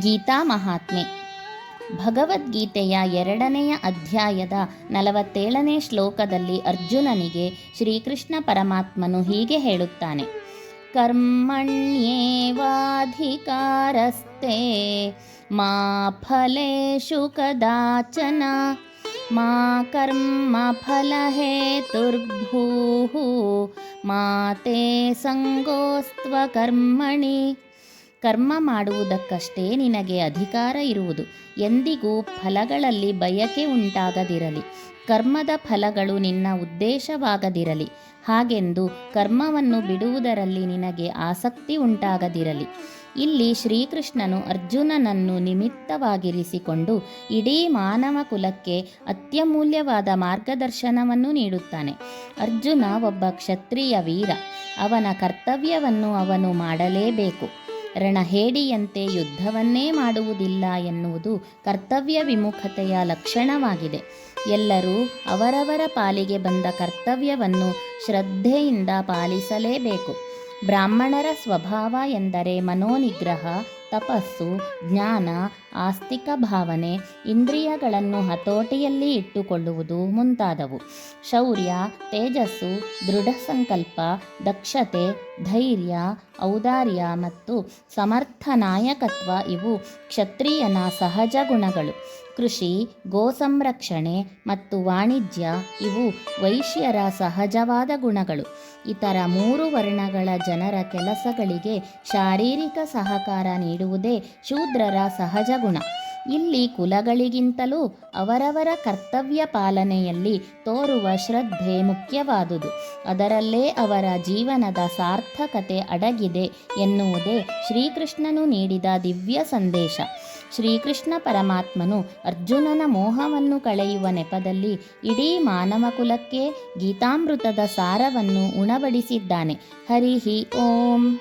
ಗೀತಾ ಮಹಾತ್ಮೆ. ಭಗವದ್ಗೀತೆಯ ಎರಡನೆಯ ಅಧ್ಯಾಯದ ನಲವತ್ತೇಳನೇ ಶ್ಲೋಕದಲ್ಲಿ ಅರ್ಜುನನಿಗೆ ಶ್ರೀಕೃಷ್ಣ ಪರಮಾತ್ಮನು ಹೀಗೆ ಹೇಳುತ್ತಾನೆ. ಕರ್ಮಣ್ಯೇವಾಧಿಕಾರಸ್ತೆ ಮಾ ಫಲೇಶು ಕದಾಚನ, ಮಾ ಕರ್ಮ ಫಲಹೇತುರ್ಭೂಃ ಮಾ ತೇ ಸಂಗೋಸ್ತ್ವ ಕರ್ಮಣಿ. ಕರ್ಮ ಮಾಡುವುದಕ್ಕಷ್ಟೇ ನಿನಗೆ ಅಧಿಕಾರ ಇರುವುದು. ಎಂದಿಗೂ ಫಲಗಳಲ್ಲಿ ಬಯಕೆ ಉಂಟಾಗದಿರಲಿ. ಕರ್ಮದ ಫಲಗಳು ನಿನ್ನ ಉದ್ದೇಶವಾಗದಿರಲಿ. ಹಾಗೆಂದು ಕರ್ಮವನ್ನು ಬಿಡುವುದರಲ್ಲಿ ನಿನಗೆ ಆಸಕ್ತಿ ಉಂಟಾಗದಿರಲಿ. ಇಲ್ಲಿ ಶ್ರೀಕೃಷ್ಣನು ಅರ್ಜುನನನ್ನು ನಿಮಿತ್ತವಾಗಿರಿಸಿಕೊಂಡು ಇಡೀ ಮಾನವ ಕುಲಕ್ಕೆ ಅತ್ಯಮೂಲ್ಯವಾದ ಮಾರ್ಗದರ್ಶನವನ್ನು ನೀಡುತ್ತಾನೆ. ಅರ್ಜುನ ಒಬ್ಬ ಕ್ಷತ್ರಿಯ ವೀರ. ಅವನ ಕರ್ತವ್ಯವನ್ನು ಅವನು ಮಾಡಲೇಬೇಕು. ರಣಹೇಡಿಯಂತೆ ಯುದ್ಧವನ್ನೇ ಮಾಡುವುದಿಲ್ಲ ಎನ್ನುವುದು ಕರ್ತವ್ಯ ವಿಮುಖತೆಯ ಲಕ್ಷಣವಾಗಿದೆ. ಎಲ್ಲರೂ ಅವರವರ ಪಾಲಿಗೆ ಬಂದ ಕರ್ತವ್ಯವನ್ನು ಶ್ರದ್ಧೆಯಿಂದ ಪಾಲಿಸಲೇಬೇಕು. ಬ್ರಾಹ್ಮಣರ ಸ್ವಭಾವ ಎಂದರೆ ಮನೋನಿಗ್ರಹ ತಪಸ್ಸು, ಜ್ಞಾನ, ಆಸ್ತಿಕ ಭಾವನೆ, ಇಂದ್ರಿಯಗಳನ್ನು ಹತೋಟಿಯಲ್ಲಿ ಇಟ್ಟುಕೊಳ್ಳುವುದು ಮುಂತಾದವು. ಶೌರ್ಯ, ತೇಜಸ್ಸು ದೃಢ ಸಂಕಲ್ಪ ದಕ್ಷತೆ, ಧೈರ್ಯ, ಔದಾರ್ಯ ಮತ್ತು ಸಮರ್ಥ ನಾಯಕತ್ವ ಇವು ಕ್ಷತ್ರಿಯನ ಸಹಜ ಗುಣಗಳು. ಕೃಷಿ, ಗೋ ಸಂರಕ್ಷಣೆ ಮತ್ತು ವಾಣಿಜ್ಯ ಇವು ವೈಶ್ಯರ ಸಹಜವಾದ ಗುಣಗಳು. ಇತರ ಮೂರು ವರ್ಣಗಳ ಜನರ ಕೆಲಸಗಳಿಗೆ ಶಾರೀರಿಕ ಸಹಕಾರ ನೀಡುವುದೇ ಶೂದ್ರರ ಸಹಜ ಗುಣ. ಇಲ್ಲಿ ಕುಲಗಳಿಗಿಂತಲೂ ಅವರವರ ಕರ್ತವ್ಯ ಪಾಲನೆಯಲ್ಲಿ ತೋರುವ ಶ್ರದ್ಧೆ ಮುಖ್ಯವಾದುದು. ಅದರಲ್ಲೇ ಅವರ ಜೀವನದ ಸಾರ್ಥಕತೆ ಅಡಗಿದೆ ಎನ್ನುವುದೇ ಶ್ರೀಕೃಷ್ಣನು ನೀಡಿದ ದಿವ್ಯ ಸಂದೇಶ. ಶ್ರೀಕೃಷ್ಣ ಪರಮಾತ್ಮನು ಅರ್ಜುನನ ಮೋಹವನ್ನು ಕಳೆಯುವ ನೆಪದಲ್ಲಿ ಇಡೀ ಮಾನವ ಕುಲಕ್ಕೆ ಗೀತಾಮೃತದ ಸಾರವನ್ನು ಉಣಬಡಿಸಿದ್ದಾನೆ. ಹರಿಹಿ ಓಂ.